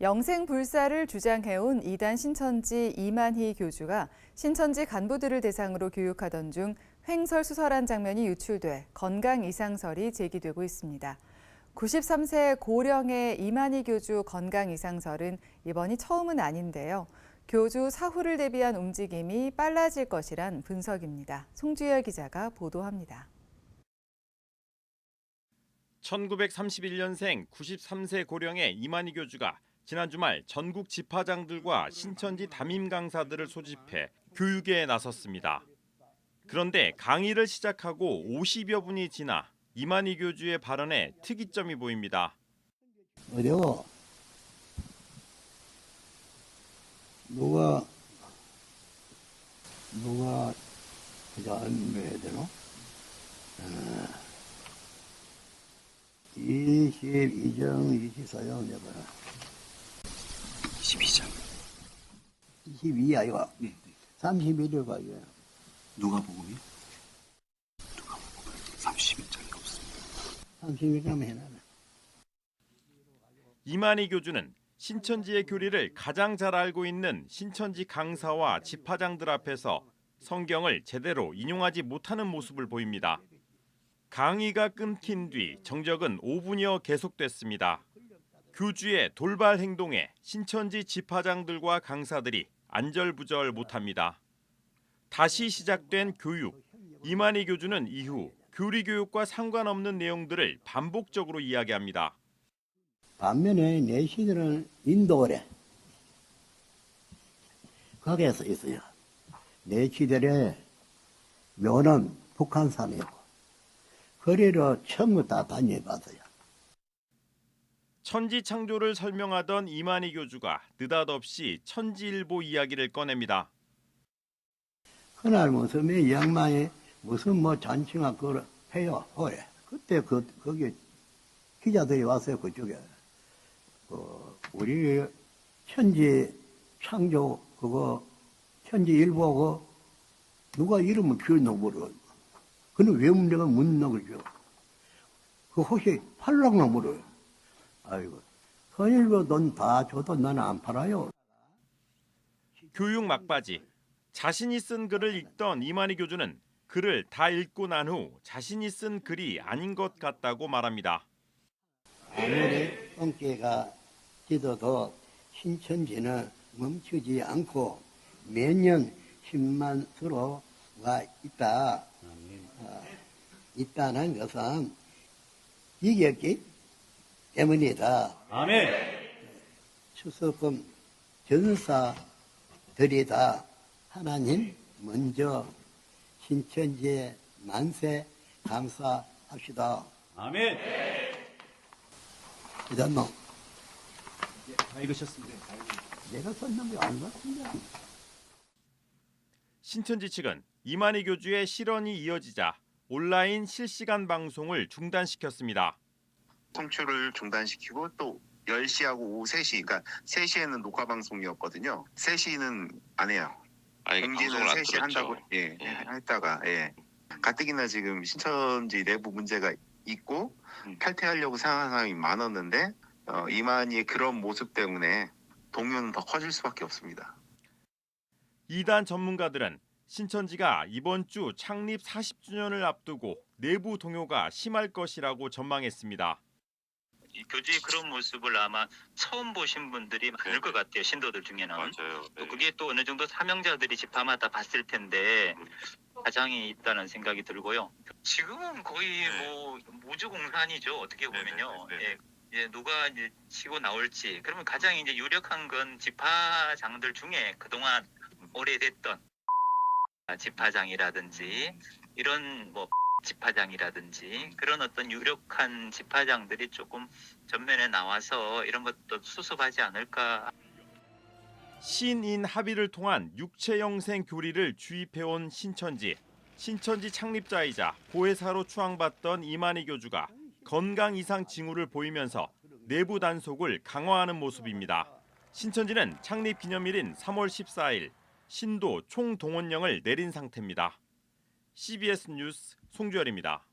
영생불사를 주장해온 이단 신천지 이만희 교주가 신천지 간부들을 대상으로 교육하던 중 횡설수설한 장면이 유출돼 건강 이상설이 제기되고 있습니다. 93세 고령의 이만희 교주 건강 이상설은 이번이 처음은 아닌데요. 교주 사후를 대비한 움직임이 빨라질 것이란 분석입니다. 송주열 기자가 보도합니다. 1931년생 93세 고령의 이만희 교주가 지난 주말 전국 집화장들과 신천지 담임 강사들을 소집해 교육에 나섰습니다. 그런데 강의를 시작하고 50여 분이 지나 이만희 교주의 발언에 특이점이 보입니다. 어려워. 누가 누가 해야 되나? 어, 22장, 24장 내봐라. 12장. 22야 이거. 네, 네. 31일 이거. 누가 복음이요? 누가 복음 31장이 없습니다. 31장 해놔라. 이만희 교주는 신천지의 교리를 가장 잘 알고 있는 신천지 강사와 집화장들 앞에서 성경을 제대로 인용하지 못하는 모습을 보입니다. 강의가 끊긴 뒤 정적은 5분여 계속됐습니다. 교주의 돌발 행동에 신천지 집화장들과 강사들이 안절부절 못합니다. 다시 시작된 교육. 이만희 교주는 이후 교리 교육과 상관없는 내용들을 반복적으로 이야기합니다. 반면에 내 시들은 인도래. 거기에 서 있어요. 내 시들의 묘는 북한산이고, 거리로 전부 다 다녀봤어요. 천지 창조를 설명하던 이만희 교주가 느닷없이 천지일보 이야기를 꺼냅니다. 그날 무슨 이 양반이 무슨 뭐 잔치가 그걸 해요, 그래. 그때 그, 거기 기자들이 왔어요, 그쪽에. 그, 우리 천지 창조 그거, 천지 일보고 누가 이름을 지었노 물어. 그는 왜 문제가 묻는 거죠. 그 혹시 팔락나 물어요. 아이고, 선일보 돈다 줘도 나는 안 팔아요. 교육 막바지. 자신이 쓴 글을 읽던 이만희 교주는 글을 다 읽고 난 후 자신이 쓴 글이 아닌 것 같다고 말합니다. 아무리 똥개가 지도도 신천지는 멈추지 않고 매년 10만 수로가 있다. 어, 있다는 것은 이겼기 때문이다. 아멘. 추석금 전사들이다. 하나님 먼저 신천지에 만세 감사합시다. 아멘. 이단노 다 읽으셨습니다. 내가 썼는 게안 같은데. 신천지 측은 이만희 교주의 실언이 이어지자 온라인 실시간 방송을 중단시켰습니다. 송출을 중단시키고 또 10시하고 오후 3시, 그러니까 3시에는 녹화 방송이었거든요. 3시는 안 해요. 아니 공지는 방송을 안 3시 들었죠. 한다고 예, 예. 했다가 예. 가뜩이나 지금 신천지 내부 문제가 있고 음. 탈퇴하려고 생각하는 사람이 많았는데 어, 이만희의 그런 모습 때문에 동요는 더 커질 수밖에 없습니다. 이단 전문가들은 신천지가 이번 주 창립 40주년을 앞두고 내부 동요가 심할 것이라고 전망했습니다. 이 교주의 그런 모습을 아마 처음 보신 분들이 많을 네. 것 같아요. 신도들 중에는. 맞아요. 네. 또 그게 또 어느 정도 사명자들이 집화마다 봤을 텐데 가장이 있다는 생각이 들고요. 지금은 거의 네. 뭐 무주공산이죠. 어떻게 네, 보면요. 네, 네, 네. 예, 이제 누가 이제 치고 나올지. 그러면 가장 이제 유력한 건 집화장들 중에 그동안 오래됐던 집화장이라든지 이런 뭐 집화장이라든지 그런 어떤 유력한 집화장들이 조금 전면에 나와서 이런 것도 수습하지 않을까 신인 합의를 통한 육체 영생 교리를 주입해온 신천지. 신천지 창립자이자 보혜사로 추앙받던 이만희 교주가 건강 이상 징후를 보이면서 내부 단속을 강화하는 모습입니다. 신천지는 창립 기념일인 3월 14일 신도 총동원령을 내린 상태입니다. CBS 뉴스 송주열입니다.